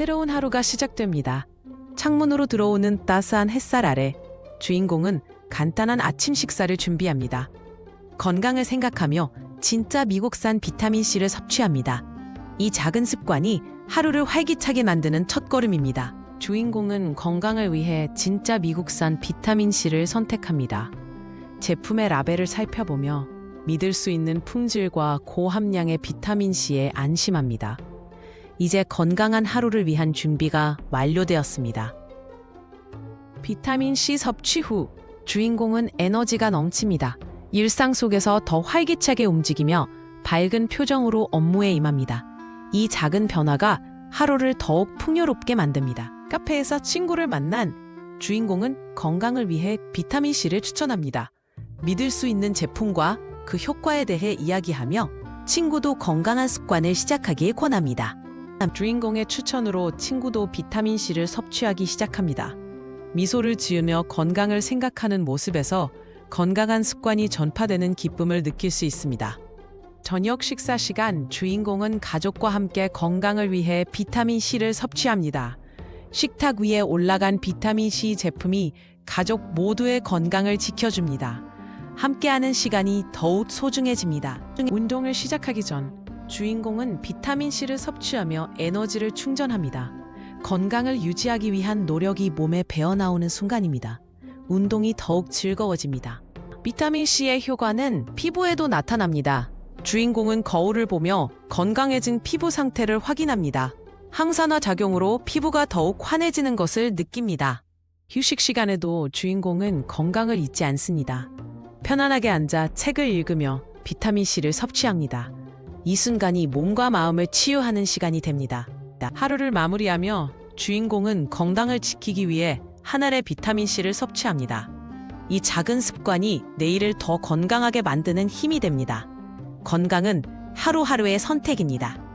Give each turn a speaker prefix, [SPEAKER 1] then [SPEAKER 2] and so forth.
[SPEAKER 1] 새로운 하루가 시작됩니다. 창문으로 들어오는 따스한 햇살 아래 주인공은 간단한 아침 식사를 준비합니다. 건강을 생각하며 진짜 미국산 비타민C를 섭취합니다. 이 작은 습관이 하루를 활기차게 만드는 첫걸음입니다. 주인공은 건강을 위해 진짜 미국산 비타민C를 선택합니다. 제품의 라벨을 살펴보며 믿을 수 있는 품질과 고함량의 비타민C에 안심합니다. 이제 건강한 하루를 위한 준비가 완료되었습니다. 비타민 C 섭취 후 주인공은 에너지가 넘칩니다. 일상 속에서 더 활기차게 움직이며 밝은 표정으로 업무에 임합니다. 이 작은 변화가 하루를 더욱 풍요롭게 만듭니다. 카페에서 친구를 만난 주인공은 건강을 위해 비타민 C를 추천합니다. 믿을 수 있는 제품과 그 효과에 대해 이야기하며 친구도 건강한 습관을 시작하기에 권합니다. 주인공의 추천으로 친구도 비타민 C를 섭취하기 시작합니다. 미소를 지으며 건강을 생각하는 모습에서 건강한 습관이 전파되는 기쁨을 느낄 수 있습니다. 저녁 식사 시간 주인공은 가족과 함께 건강을 위해 비타민 C를 섭취합니다. 식탁 위에 올라간 비타민 C 제품이 가족 모두의 건강을 지켜줍니다. 함께하는 시간이 더욱 소중해집니다. 운동을 시작하기 전 주인공은 비타민 C를 섭취하며 에너지를 충전합니다. 건강을 유지하기 위한 노력이 몸에 배어나오는 순간입니다. 운동이 더욱 즐거워집니다. 비타민 C의 효과는 피부에도 나타납니다. 주인공은 거울을 보며 건강해진 피부 상태를 확인합니다. 항산화 작용으로 피부가 더욱 환해지는 것을 느낍니다. 휴식 시간에도 주인공은 건강을 잊지 않습니다. 편안하게 앉아 책을 읽으며 비타민 C를 섭취합니다. 이 순간이 몸과 마음을 치유하는 시간이 됩니다. 하루를 마무리하며 주인공은 건강을 지키기 위해 한 알의 비타민 C를 섭취합니다. 이 작은 습관이 내일을 더 건강하게 만드는 힘이 됩니다. 건강은 하루하루의 선택입니다.